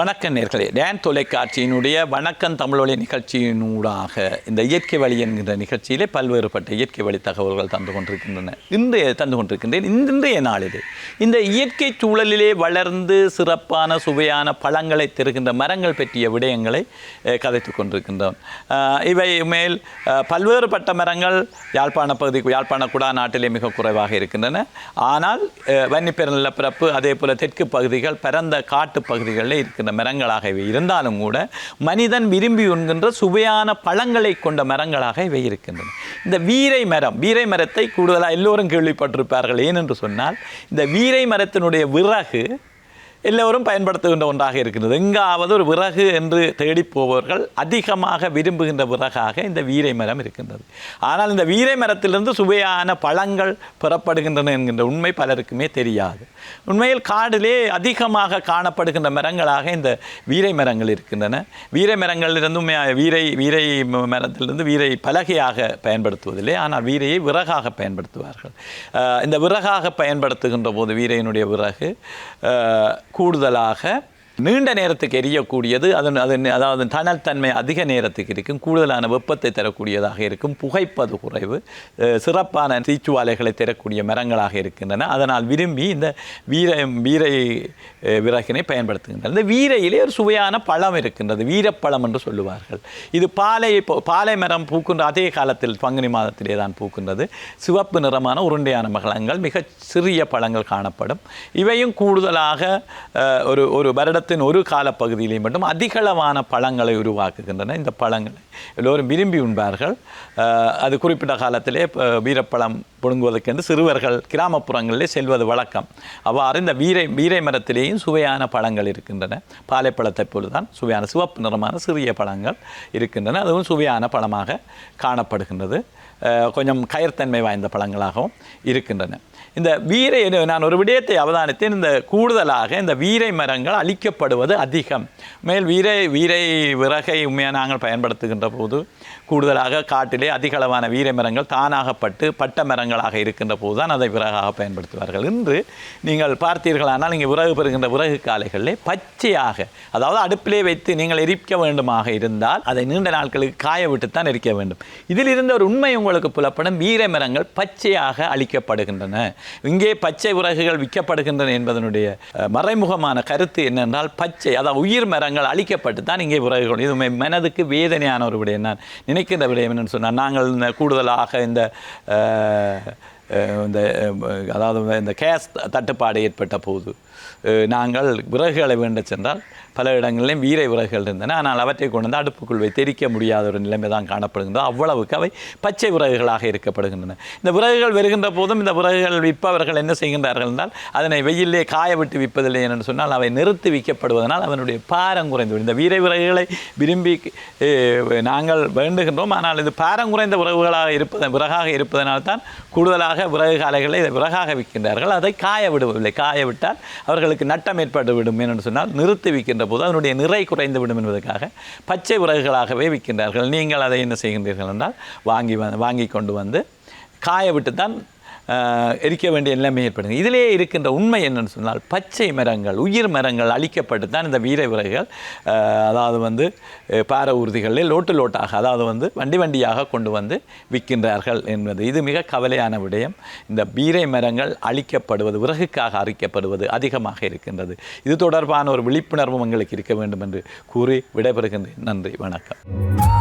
வணக்கம் நேர்களே டேன் தொலைக்காட்சியினுடைய வணக்கம் தமிழொலி நிகழ்ச்சியினூடாக இந்த இயற்கை வழி என்கின்ற நிகழ்ச்சியிலே பல்வேறுபட்ட இயற்கை வழி தகவல்கள் தந்து கொண்டிருக்கின்றன. இன்றைய தந்து கொண்டிருக்கின்றேன். இன்றைய நாளிலே இந்த இயற்கை சூழலிலே வளர்ந்து சிறப்பான சுவையான பழங்களை தருகின்ற மரங்கள் பற்றிய விடயங்களை கதைத்து கதைத்துக் கொண்டிருக்கின்றோம். இவை மேல் பல்வேறுபட்ட மரங்கள் யாழ்ப்பாண பகுதி யாழ்ப்பாண குடா நாட்டிலே மிக குறைவாக இருக்கின்றன. ஆனால் அஹ், நிலப்பரப்பு அதே போல் தெற்கு பகுதிகள் பரந்த காட்டு பகுதிகளில் இருக்கின்ற மரங்களாக இவை இருந்தாலும் கூட மனிதன் விரும்பி உண்கின்ற சுவையான பழங்களை கொண்ட மரங்களாக இவை இருக்கின்றன. இந்த வீரை மரம் வீரை மரத்தை கூடுதலாக எல்லோரும் கேள்விப்பட்டிருப்பார்கள். ஏனென்று சொன்னால் இந்த வீரை மரத்தினுடைய விறகு எல்லோரும் பயன்படுத்துகின்ற ஒன்றாக இருக்கின்றது எங்காவது ஒரு விறகு என்று தேடிப் போபவர்கள் அதிகமாக விரும்புகின்ற விறகாக இந்த வீரை மரம் இருக்கின்றது. ஆனால் இந்த வீரை மரத்திலிருந்து சுவையான பழங்கள் பெறப்படுகின்றன என்கின்ற உண்மை பலருக்குமே தெரியாது. உண்மையில் காடிலே அதிகமாக காணப்படுகின்ற மரங்களாக இந்த வீரை மரங்கள் இருக்கின்றன. வீரை மரங்களிலிருந்தும் வீரை வீரை ம- மரத்திலிருந்து வீரை பலகையாக பயன்படுத்துவதில்லை. ஆனால் வீரையை விறகாக பயன்படுத்துவார்கள். இந்த விறகாக பயன்படுத்துகின்ற போது வீரையினுடைய விறகு கூடுதலாக நீண்ட நேரத்துக்கு எரியக்கூடியது அதன் அதன் அதாவது தணல் தன்மை அதிக நேரத்துக்கு இருக்கும் கூடுதலான வெப்பத்தை தரக்கூடியதாக இருக்கும் புகைப்பது குறைவு சிறப்பான தீச்சுவாலைகளை தரக்கூடிய மரங்களாக இருக்கின்றன. அதனால் விரும்பி இந்த வீர வீரை விறகினை பயன்படுத்துகின்றன இந்த வீரையிலே ஒரு சுவையான பழம் இருக்கின்றது வீரப்பழம் என்று சொல்லுவார்கள். இது பாலை இப்போ- பாலை மரம் பூக்கின்ற அதே காலத்தில் பங்குனி மாதத்திலே தான் பூக்கின்றது. சிவப்பு நிறமான உருண்டையான பழங்கள் மிக சிறிய பழங்கள் காணப்படும். இவையும் கூடுதலாக ஒரு ஒரு ஒரு வருடத்தின் ஒரு காலப்பகுதியிலே மட்டும் அதிகளவான பழங்களை உருவாக்குகின்றன இந்த பழங்களை. எல்லோரும் விரும்பி உண்பார்கள். அது குறிப்பிட்ட காலத்திலே வீரப்பழம் புடுங்குவதற்கென்று சிறுவர்கள் கிராமப்புறங்களிலே செல்வது வழக்கம். அவ்வாறு இந்த வீரை வீரை மரத்திலேயும் சுவையான பழங்கள் இருக்கின்றன. பாலைப்பழத்தை போலதான் சுவையான சிவப்பு நிறமான சிறிய பழங்கள் இருக்கின்றன. அதுவும் சுவையான பழமாக காணப்படுகின்றது. கொஞ்சம் கயர்த்தன்மை வாய்ந்த பழங்களாகவும் இருக்கின்றன. இந்த வீரை நான் ஒரு விடயத்தை அவதானித்தேன். இந்த கூடுதலாக இந்த வீரை மரங்கள் அழிக்கப்படுவது அதிகம். மேல் வீரை வீரை விறகை உண்மையாக நாங்கள் பயன்படுத்துகின்ற போது கூடுதலாக காட்டிலே அதிகளவான வீரை மரங்கள் தானாகப்பட்டு பட்ட மரங்களாக இருக்கின்ற போது தான் அதை விறகாக பயன்படுத்துவார்கள். இன்று நீங்கள் பார்த்தீர்களானால் இங்கே விறகு பெறுகின்ற விறகு காலைகளிலே பச்சையாக அதாவது அடுப்பிலே வைத்து நீங்கள் எரிக்க வேண்டுமாக இருந்தால் அதை நீண்ட நாட்களுக்கு காய விட்டுத்தான் எரிக்க வேண்டும். இதில் இருந்த ஒரு உண்மை உங்களுக்கு புலப்படும் வீரை மரங்கள் பச்சையாக அழிக்கப்படுகின்றன. இங்கே பச்சை விறகுகள் விற்கப்படுகின்றன என்பதனுடைய மறைமுகமான கருத்து என்னென்றால் பச்சை அதாவது உயிர் மரங்கள் அழிக்கப்பட்டு தான் இங்கே விறகுகள் இது மனதுக்கு வேதனையான ஒரு விடயம். நான் நினைக்கின்ற விடயம் என்னன்னு சொன்னால் நாங்கள் இந்த கூடுதலாக இந்த இந்த அதாவது இந்த கேஸ் தட்டுப்பாடு ஏற்பட்ட போது நாங்கள் விறகுகளை வேண்ட சென்றால் பல இடங்களிலும் வீரை விறகுகள் இருந்தன. ஆனால் அவற்றை கொண்டு வந்து அடுப்புக்குள் வைத்து எரிக்க முடியாத ஒரு நிலைமை தான் காணப்படுகின்றது. அவ்வளவுக்கு அவை பச்சை விறகுகளாக இருக்கப்படுகின்றன இந்த விறகுகள் வருகின்ற போதும் இந்த விறகுகள் விற்பவர்கள் என்ன செய்கின்றார்கள் என்றால் அதனை வெயிலே காய விட்டு விற்பதில்லை என்று சொன்னால் அவை நிறுத்தி விற்கப்படுவதனால் அவனுடைய பாரம் குறைந்து இந்த வீரை விறகுகளை விரும்பி நாங்கள் வேண்டுகின்றோம். ஆனால் இது பாரம் குறைந்த விறகுகளாக இருப்பது விறகாக இருப்பதனால் தான் கூடுதலாக விறகு காலைகளை இதை விறகாக விற்கின்றார்கள். அதை காய விடுவதில்லை. காய விட்டால் அவர்களுக்கு நட்டம் ஏற்பட்டு விடும் என்று சொன்னால் நிறுத்தி விற்கின்ற போது அதனுடைய நிறை குறைந்து விடும் என்பதற்காக பச்சை விறகுகளாகவே விற்கின்றார்கள். நீங்கள் அதை என்ன செய்கின்றீர்கள் என்றால் வாங்கி வாங்கி கொண்டு வந்து காய விட்டு தான் எரிக்க வேண்டிய நிலைமை ஏற்படுது. இதிலே இருக்கின்ற உண்மை என்னன்னு சொன்னால் பச்சை மரங்கள் உயிர் மரங்கள் அழிக்கப்பட்டு தான் இந்த வீர விறகுகள் அதாவது வந்து பார ஊர்திகளில் லோட்டு லோட்டாக அதாவது வந்து வண்டி வண்டியாக கொண்டு வந்து விற்கின்றார்கள் என்பது. இது மிக கவலையான விடயம். இந்த வீரை மரங்கள் அழிக்கப்படுவது விறகுக்காக அரிக்கப்படுவது அதிகமாக இருக்கின்றது. இது தொடர்பான ஒரு விழிப்புணர்வு உங்களுக்கு இருக்க வேண்டும் என்று கூறி விடைபெறுகின்றேன். நன்றி வணக்கம்.